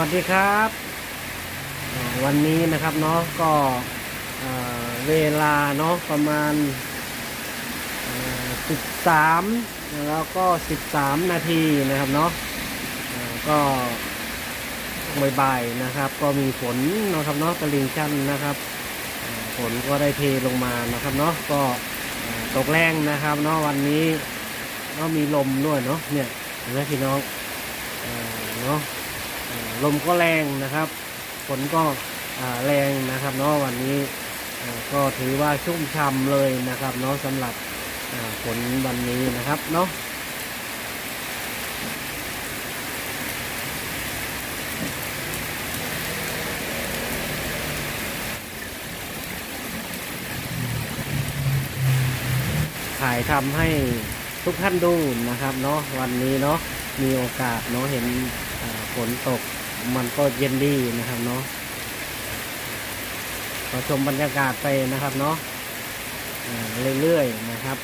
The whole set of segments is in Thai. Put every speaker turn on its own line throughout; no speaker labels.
วัสดีครับ วันนี้นะครับเนาะก็เวลาเนาะประมาณสิบสามแล้วก็สิบสามนาทีนะครับเนาะก็บ่ายๆนะครับ ก็มีฝนเนาะครับเนาะตะลิงชันนะครับฝนก็ได้เทลงมานะครับเนาะก็ตกแรงนะครับเนาะวันนี้ก็มีลมด้วยเนาะเนี่ยนไหมพี่น้องเนาะ ลมก็แรงนะครับฝนก็แรงนะครับเนาะวันนี้ก็ถือว่าชุ่มช่ำเลยนะครับเนาะสำหรับฝนวันนี้นะครับเนาะถ่ายทำให้ทุกท่านดูนะครับเนาะวันนี้เนาะมีโอกาสเนาะเห็น ฝนตกมันก็เย็นดีนะครับเนาะก็ชมบรรยากาศไปนะครับเนาะเรื่อยๆนะครับ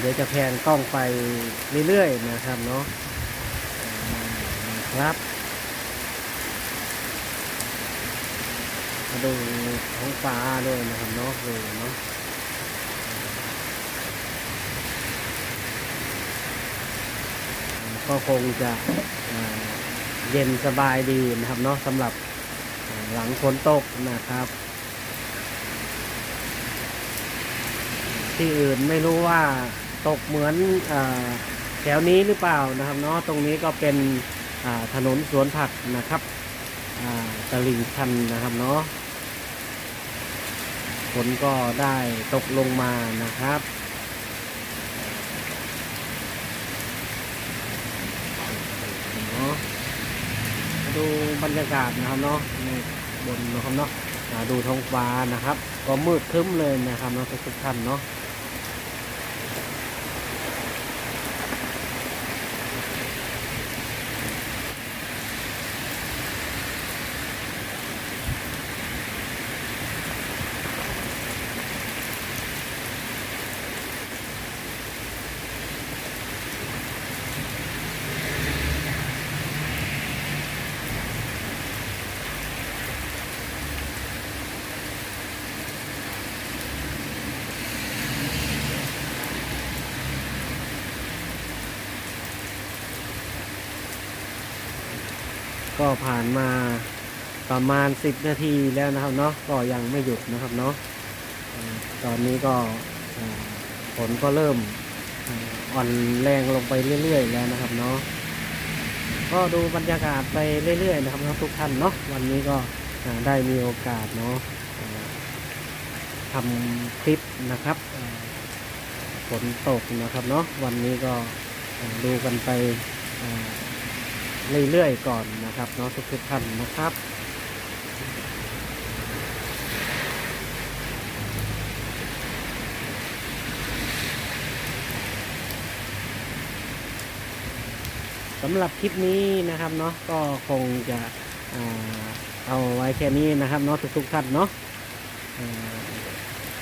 เดี๋ยวจะแพนกล้องไปเรื่อยๆนะครับเนาะครับ มาดูท้องฟ้าด้วยนะครับเนาะดูเนาะก็คงจะเย็นสบายดีนะครับเนาะสำหรับหลังฝนตกนะครับ ที่อื่นไม่รู้ว่าตกเหมือนอแถวนี้หรือเปล่านะครับเนาะตรงนี้ก็เป็นถนนสวนผักนะครับตลิ่งชันนะครับเนาะ ฝนก็ได้ตกลงมานะครับเนาะดูบรรยากาศนะครับเนาะนี่บนนะครับเนาะดูท้องฟ้านะครับ ก็มืดครึ้มเลยนะครับเนาะทุกท่านเนาะ ก็ผ่านมาประมาณ 10 นาทีแล้วนะครับเนาะก็ยังไม่หยุดนะครับเนาะตอนนี้ก็ฝนก็เริ่มอ่อนแรงลงไปเรื่อย ๆ แล้วนะครับเนาะก็ดูบรรยากาศไปเรื่อย ๆ นะครับทุกท่านเนาะวันนี้ก็ได้มีโอกาสเนาะทำคลิปนะครับฝนตกนะครับเนาะวันนี้ก็ดูกันไป เรื่อยๆก่อนนะครับเนาะทุกๆท่านนะครับสำหรับคลิปนี้นะครับเนาะก็คงจะเอาไว้แค่นี้นะครับเนาะทุกๆท่านเนาะ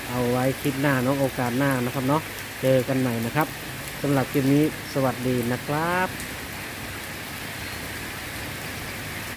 เอาไว้คลิปหน้าเนาะโอกาสหน้านะครับเนาะเจอกันใหม่นะครับสำหรับคลิปนี้สวัสดีนะครับ